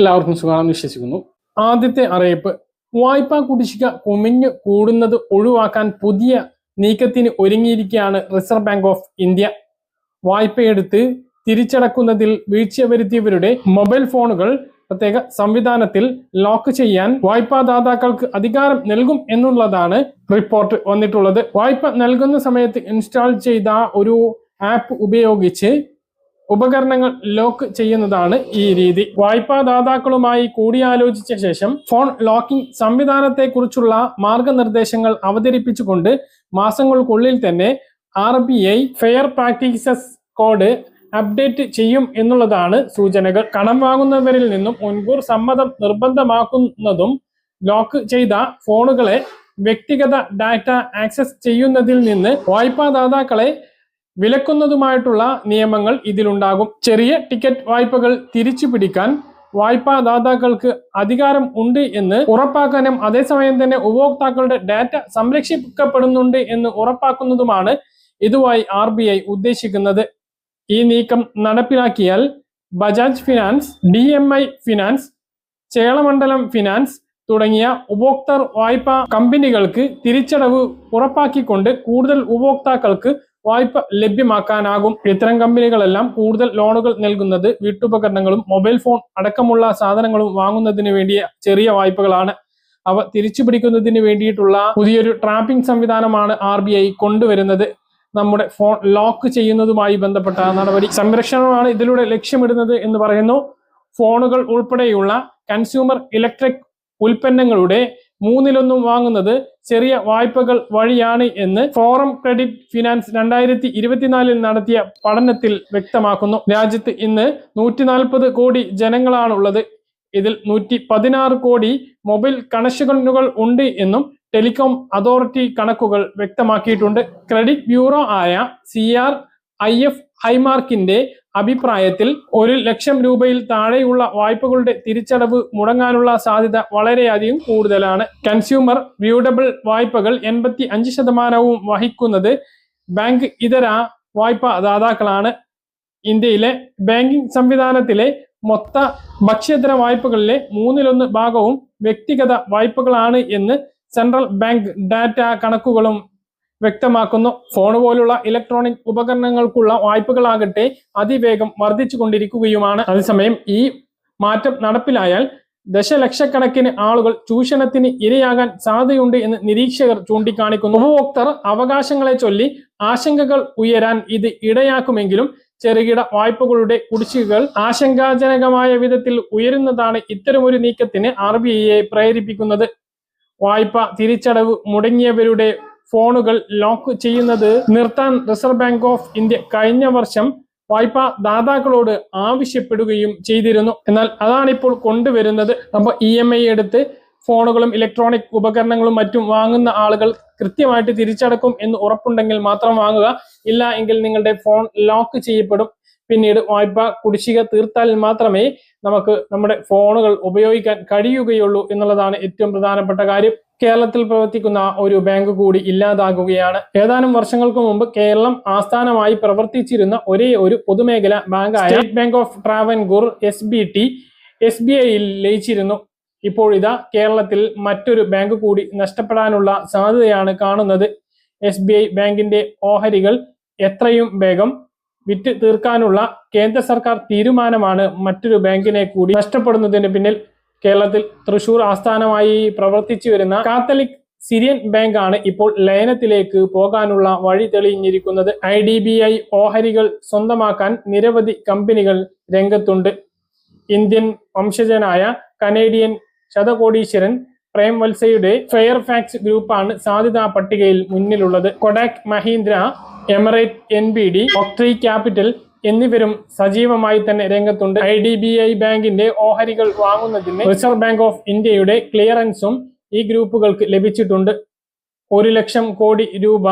എല്ലാവർക്കും സുഖമാണെന്ന് വിശ്വസിക്കുന്നു. ആദ്യത്തെ അറിയിപ്പ് വായ്പാ കുടിശ്ശിക കുമിഞ്ഞു കൂടുന്നത് ഒഴിവാക്കാൻ പുതിയ നീക്കത്തിന് ഒരുങ്ങിയിരിക്കുകയാണ് റിസർവ് ബാങ്ക് ഓഫ് ഇന്ത്യ വായ്പയെടുത്ത് തിരിച്ചടക്കുന്നതിൽ വീഴ്ച വരുത്തിയവരുടെ മൊബൈൽ ഫോണുകൾ പ്രത്യേക സംവിധാനത്തിൽ ലോക്ക് ചെയ്യാൻ വായ്പാദാതാക്കൾക്ക് അധികാരം നൽകും എന്നുള്ളതാണ് റിപ്പോർട്ട് വന്നിട്ടുള്ളത്. വായ്പ നൽകുന്ന സമയത്ത് ഇൻസ്റ്റാൾ ചെയ്ത ഒരു ആപ്പ് ഉപയോഗിച്ച് ഉപകരണങ്ങൾ ലോക്ക് ചെയ്യുന്നതാണ് ഈ രീതി. വായ്പാദാതാക്കളുമായി കൂടിയാലോചിച്ച ശേഷം ഫോൺ ലോക്കിംഗ് സംവിധാനത്തെക്കുറിച്ചുള്ള മാർഗനിർദ്ദേശങ്ങൾ അവതരിപ്പിച്ചുകൊണ്ട് മാസങ്ങൾക്കുള്ളിൽ തന്നെ R B I fair practices code update ചെയ്യും എന്നുള്ളതാണ് സൂചനകൾ. കടം വാങ്ങുന്നവരിൽ നിന്നും മുൻകൂർ സമ്മതം നിർബന്ധമാക്കുന്നതും ലോക്ക് ചെയ്ത ഫോണുകളെ വ്യക്തിഗത ഡാറ്റ ആക്സസ് ചെയ്യുന്നതിൽ നിന്ന് വായ്പാദാതാക്കളെ വിലക്കുന്നതുമായിട്ടുള്ള നിയമങ്ങൾ ഇതിലുണ്ടാകും. ചെറിയ ടിക്കറ്റ് വായ്പകൾ തിരിച്ചു പിടിക്കാൻ വായ്പാദാതാക്കൾക്ക് അധികാരം ഉണ്ട് എന്ന് ഉറപ്പാക്കാനും അതേസമയം തന്നെ ഉപഭോക്താക്കളുടെ ഡാറ്റ സംരക്ഷിക്കപ്പെടുന്നുണ്ട് എന്ന് ഉറപ്പാക്കുന്നതുമാണ് ഇതുമായി ആർ ബി ഐ ഉദ്ദേശിക്കുന്നത്. ഈ നീക്കം നടപ്പിലാക്കിയാൽ Bajaj finance D M I finance Cholamandalam finance തുടങ്ങിയ ഉപഭോക്തൃ വായ്പാ കമ്പനികൾക്ക് തിരിച്ചടവ് ഉറപ്പാക്കിക്കൊണ്ട് കൂടുതൽ ഉപഭോക്താക്കൾക്ക് വായ്പ ലഭ്യമാക്കാനാകും. ഇത്തരം കമ്പനികളെല്ലാം കൂടുതൽ ലോണുകൾ നൽകുന്നത് വീട്ടുപകരണങ്ങളും മൊബൈൽ ഫോൺ അടക്കമുള്ള സാധനങ്ങളും വാങ്ങുന്നതിന് വേണ്ടിയ ചെറിയ വായ്പകളാണ്. അവ തിരിച്ചു പിടിക്കുന്നതിന് വേണ്ടിയിട്ടുള്ള പുതിയൊരു ട്രാപ്പിംഗ് സംവിധാനമാണ് ആർ ബി ഐ കൊണ്ടുവരുന്നത്. നമ്മുടെ ഫോൺ ലോക്ക് ചെയ്യുന്നതുമായി ബന്ധപ്പെട്ട നടപടി സംരക്ഷണമാണ് ഇതിലൂടെ ലക്ഷ്യമിടുന്നത് എന്ന് പറയുന്നു. ഫോണുകൾ ഉൾപ്പെടെയുള്ള കൺസ്യൂമർ ഇലക്ട്രിക് ഉൽപ്പന്നങ്ങളുടെ മൂന്നിലൊന്നും വാങ്ങുന്നത് ചെറിയ വായ്പകൾ വഴിയാണ് എന്ന് ഫോറം ക്രെഡിറ്റ് ഫിനാൻസ് രണ്ടായിരത്തി ഇരുപത്തിനാലിൽ നടത്തിയ പഠനത്തിൽ വ്യക്തമാക്കുന്നു. രാജ്യത്ത് ഇന്ന് നൂറ്റി നാൽപ്പത് കോടി ജനങ്ങളാണുള്ളത്. ഇതിൽ നൂറ്റി പതിനാറ് കോടി മൊബൈൽ കണക്ഷനുകൾ ഉണ്ട് എന്നും ടെലികോം അതോറിറ്റി കണക്കുകൾ വ്യക്തമാക്കിയിട്ടുണ്ട്. ക്രെഡിറ്റ് ബ്യൂറോ ആയ സി ആർ ഐ എഫ് ഹൈമാർക്കിന്റെ അഭിപ്രായത്തിൽ ഒരു ലക്ഷം രൂപയിൽ താഴെയുള്ള വായ്പകളുടെ തിരിച്ചടവ് മുടങ്ങാനുള്ള സാധ്യത വളരെയധികം കൂടുതലാണ്. കൺസ്യൂമർ വ്യൂഡബിൾ വായ്പകൾ എൺപത്തി അഞ്ച് ശതമാനവും വഹിക്കുന്നത് ബാങ്ക് ഇതര വായ്പ ദാതാക്കളാണ് ഇന്ത്യയിലെ ബാങ്കിംഗ് സംവിധാനത്തിലെ മൊത്ത ഭക്ഷ്യതര വായ്പകളിലെ മൂന്നിലൊന്ന് ഭാഗവും വ്യക്തിഗത വായ്പകളാണ് എന്ന് സെൻട്രൽ ബാങ്ക് ഡാറ്റ കണക്കുകളും വ്യക്തമാക്കുന്നു. ഫോൺ പോലുള്ള ഇലക്ട്രോണിക് ഉപകരണങ്ങൾക്കുള്ള വായ്പകളാകട്ടെ അതിവേഗം വർദ്ധിച്ചുകൊണ്ടിരിക്കുകയുമാണ്. അതേസമയം ഈ മാറ്റം നടപ്പിലായാൽ ദശലക്ഷക്കണക്കിന് ആളുകൾ ചൂഷണത്തിന് ഇരയാകാൻ സാധ്യതയുണ്ട് എന്ന് നിരീക്ഷകർ ചൂണ്ടിക്കാണിക്കുന്നു. ഉപഭോക്തർ അവകാശങ്ങളെ ചൊല്ലി ആശങ്കകൾ ഉയരാൻ ഇത് ഇടയാക്കുമെങ്കിലും ചെറുകിട വായ്പകളുടെ കുടിശ്ശികകൾ ആശങ്കാജനകമായ വിധത്തിൽ ഉയരുന്നതാണ് ഇത്തരമൊരു നീക്കത്തിന് ആർ പ്രേരിപ്പിക്കുന്നത്. വായ്പ തിരിച്ചടവ് മുടങ്ങിയവരുടെ ഫോണുകൾ ലോക്ക് ചെയ്യുന്നത് നിർത്താൻ റിസർവ് ബാങ്ക് ഓഫ് ഇന്ത്യ കഴിഞ്ഞ വർഷം വായ്പാ ദാതാക്കളോട് ആവശ്യപ്പെടുകയും ചെയ്തിരുന്നു. എന്നാൽ അതാണ് ഇപ്പോൾ കൊണ്ടുവരുന്നത്. അപ്പോൾ ഇ എം ഐ എടുത്ത് ഫോണുകളും ഇലക്ട്രോണിക് ഉപകരണങ്ങളും മറ്റും വാങ്ങുന്ന ആളുകൾ കൃത്യമായിട്ട് തിരിച്ചടക്കും എന്ന് ഉറപ്പുണ്ടെങ്കിൽ മാത്രം വാങ്ങുക. ഇല്ല എങ്കിൽ നിങ്ങളുടെ ഫോൺ ലോക്ക് ചെയ്യപ്പെടും. പിന്നീട് വായ്പ കുടിശ്ശിക തീർത്താൽ മാത്രമേ നമുക്ക് നമ്മുടെ ഫോണുകൾ ഉപയോഗിക്കാൻ കഴിയുകയുള്ളൂ എന്നുള്ളതാണ് ഏറ്റവും പ്രധാനപ്പെട്ട കാര്യം. കേരളത്തിൽ പ്രവർത്തിക്കുന്ന ഒരു ബാങ്ക് കൂടി ഇല്ലാതാകുകയാണ്. ഏതാനും വർഷങ്ങൾക്ക് മുമ്പ് കേരളം ആസ്ഥാനമായി പ്രവർത്തിച്ചിരുന്ന ഒരേ ഒരു പൊതുമേഖല ബാങ്കായ state bank of Travancore S B T S B ഐയിൽ ലയിച്ചിരുന്നു. ഇപ്പോഴിതാ കേരളത്തിൽ മറ്റൊരു ബാങ്ക് കൂടി നഷ്ടപ്പെടാനുള്ള സാധ്യതയാണ് കാണുന്നത്. എസ് ബി ഐ ബാങ്കിന്റെ ഓഹരികൾ എത്രയും വേഗം വിറ്റ് തീർക്കാനുള്ള കേന്ദ്ര സർക്കാർ തീരുമാനമാണ് മറ്റൊരു ബാങ്കിനെ കൂടി നഷ്ടപ്പെടുന്നതിന് പിന്നിൽ കേരളത്തിൽ തൃശൂർ ആസ്ഥാനമായി പ്രവർത്തിച്ചു വരുന്ന കാത്തലിക് സിറിയൻ ബാങ്കാണ് ഇപ്പോൾ ലയനത്തിലേക്ക് പോകാനുള്ള വഴി തെളിഞ്ഞിരിക്കുന്നത്. ഐ ഡി ബി ഐ ഓഹരികൾ സ്വന്തമാക്കാൻ നിരവധി കമ്പനികൾ രംഗത്തുണ്ട്. ഇന്ത്യൻ വംശജനായ കനേഡിയൻ ശതകോടീശ്വരൻ പ്രേം വത്സയുടെ ഫെയർഫാക്സ് ഗ്രൂപ്പാണ് സാധ്യതാ പട്ടികയിൽ മുന്നിലുള്ളത്. Kotak Mahindra Emirates N B D Oaktree capital എന്നിവരും സജീവമായി തന്നെ രംഗത്തുണ്ട്. ഐ ഡി ബി ഐ ബാങ്കിന്റെ ഓഹരികൾ വാങ്ങുന്നതിന് റിസർവ് ബാങ്ക് ഓഫ് ഇന്ത്യയുടെ ക്ലിയറൻസും ഈ ഗ്രൂപ്പുകൾക്ക് ലഭിച്ചിട്ടുണ്ട്. ഒരു ലക്ഷം കോടി രൂപ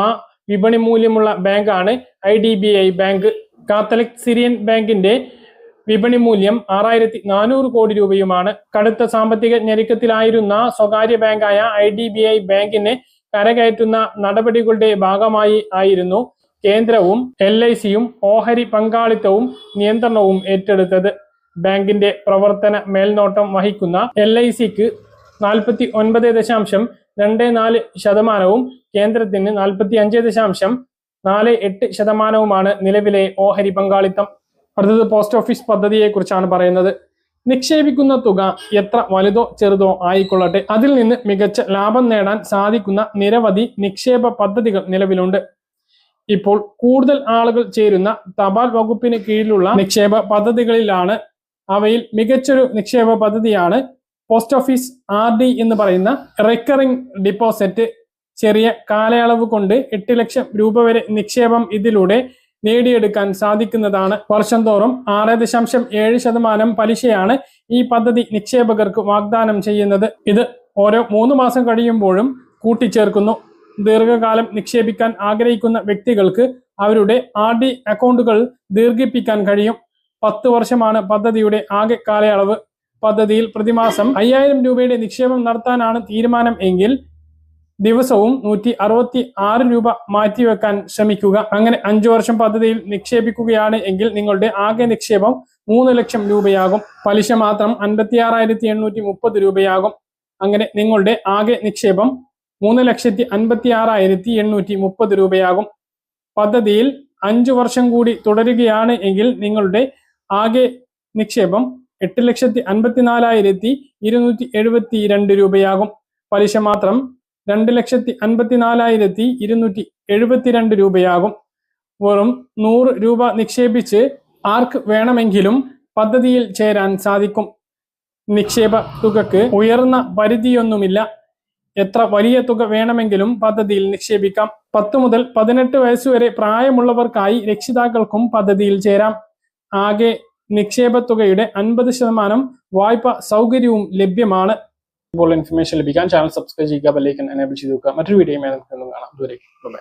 വിപണി മൂല്യമുള്ള ബാങ്കാണ് I D B I bank. Catholic Syrian ബാങ്കിന്റെ വിപണി മൂല്യം ആറായിരത്തി നാനൂറ് കോടി രൂപയുമാണ്. കടുത്ത സാമ്പത്തിക ഞെരുക്കത്തിലായിരുന്ന സ്വകാര്യ ബാങ്കായ ഐ ഡി ബി ഐ ബാങ്കിനെ കരകയറ്റുന്ന നടപടികളുടെ ഭാഗമായി ആയിരുന്നു കേന്ദ്രവും എൽ ഐ സിയും ഓഹരി പങ്കാളിത്തവും നിയന്ത്രണവും ഏറ്റെടുത്തത്. ബാങ്കിന്റെ പ്രവർത്തന മേൽനോട്ടം വഹിക്കുന്ന എൽ ഐ സിക്ക് നാൽപ്പത്തി ഒൻപത് ദശാംശം രണ്ട് നാല് ശതമാനവും കേന്ദ്രത്തിന് നാൽപ്പത്തി അഞ്ച് ദശാംശം നാല് എട്ട് ശതമാനവുമാണ് നിലവിലെ ഓഹരി പങ്കാളിത്തം. അടുത്തത് പോസ്റ്റ് ഓഫീസ് പദ്ധതിയെ കുറിച്ചാണ് പറയുന്നത്. നിക്ഷേപിക്കുന്ന തുക എത്ര വലുതോ ചെറുതോ ആയിക്കൊള്ളട്ടെ. അതിൽ നിന്ന് മികച്ച ലാഭം നേടാൻ സാധിക്കുന്ന നിരവധി നിക്ഷേപ പദ്ധതികൾ നിലവിലുണ്ട്. ഇപ്പോൾ കൂടുതൽ ആളുകൾ ചേരുന്ന തപാൽ വകുപ്പിന് കീഴിലുള്ള നിക്ഷേപ പദ്ധതികളിലാണ് അവയിൽ മികച്ചൊരു നിക്ഷേപ പദ്ധതിയാണ് പോസ്റ്റ് ഓഫീസ് ആർ ഡി എന്ന് പറയുന്ന റെക്കറിംഗ് ഡിപ്പോസിറ്റ് ചെറിയ കാലയളവ് കൊണ്ട് എട്ട് ലക്ഷം രൂപ വരെ നിക്ഷേപം ഇതിലൂടെ നേടിയെടുക്കാൻ സാധിക്കുന്നതാണ്. വർഷം തോറും ആറ് ദശാംശം ഏഴ് ശതമാനം പലിശയാണ് ഈ പദ്ധതി നിക്ഷേപകർക്ക് വാഗ്ദാനം ചെയ്യുന്നത്. ഇത് ഓരോ മൂന്ന് മാസം കഴിയുമ്പോഴും കൂട്ടിച്ചേർക്കുന്നു. ദീർഘകാലം നിക്ഷേപിക്കാൻ ആഗ്രഹിക്കുന്ന വ്യക്തികൾക്ക് അവരുടെ ആർ ഡി അക്കൗണ്ടുകൾ ദീർഘിപ്പിക്കാൻ കഴിയും. പത്ത് വർഷമാണ് പദ്ധതിയുടെ ആകെ കാലയളവ്. പദ്ധതിയിൽ പ്രതിമാസം അയ്യായിരം രൂപയുടെ നിക്ഷേപം നടത്താനാണ് തീരുമാനം എങ്കിൽ ദിവസവും നൂറ്റി അറുപത്തി ആറ് രൂപ മാറ്റിവെക്കാൻ ശ്രമിക്കുക. അങ്ങനെ അഞ്ചു വർഷം പദ്ധതിയിൽ നിക്ഷേപിക്കുകയാണ് എങ്കിൽ നിങ്ങളുടെ ആകെ നിക്ഷേപം മൂന്ന് ലക്ഷം രൂപയാകും. പലിശ മാത്രം അൻപത്തി ആറായിരത്തി എണ്ണൂറ്റി മുപ്പത് രൂപയാകും. അങ്ങനെ നിങ്ങളുടെ ആകെ നിക്ഷേപം മൂന്ന് ലക്ഷത്തി അൻപത്തി ആറായിരത്തി എണ്ണൂറ്റി മുപ്പത് രൂപയാകും. പദ്ധതിയിൽ അഞ്ചു വർഷം കൂടി തുടരുകയാണ് എങ്കിൽ നിങ്ങളുടെ ആകെ നിക്ഷേപം എട്ട് ലക്ഷത്തി അൻപത്തിനാലായിരത്തി ഇരുന്നൂറ്റി എഴുപത്തി രണ്ട് രൂപയാകും. പലിശ മാത്രം രണ്ട് ലക്ഷത്തി അൻപത്തി നാലായിരത്തി ഇരുന്നൂറ്റി എഴുപത്തിരണ്ട് രൂപയാകും. വെറും നൂറ് രൂപ നിക്ഷേപിച്ച് ആർക്ക് വേണമെങ്കിലും പദ്ധതിയിൽ ചേരാൻ സാധിക്കും. നിക്ഷേപ തുകക്ക് ഉയർന്ന പരിധിയൊന്നുമില്ല. എത്ര വലിയ തുക വേണമെങ്കിലും പദ്ധതിയിൽ നിക്ഷേപിക്കാം. പത്ത് മുതൽ പതിനെട്ട് വയസ്സുവരെ പ്രായമുള്ളവർക്കായി രക്ഷിതാക്കൾക്കും പദ്ധതിയിൽ ചേരാം. ആകെ നിക്ഷേപ തുകയുടെ അൻപത് ശതമാനം വായ്പ സൗകര്യവും ലഭ്യമാണ്. ഇപ്പോൾ ഇൻഫർമേഷൻ ലഭിക്കാൻ ചാനൽ സബ്സ്ക്രൈബ് ചെയ്യുക ബെല്ലൈക്കൻ എനേബിൾ ചെയ്ത് വെക്കുക മറ്റൊരു വീണ്ടും കാണാം. ദൂരേക്ക് ബൈ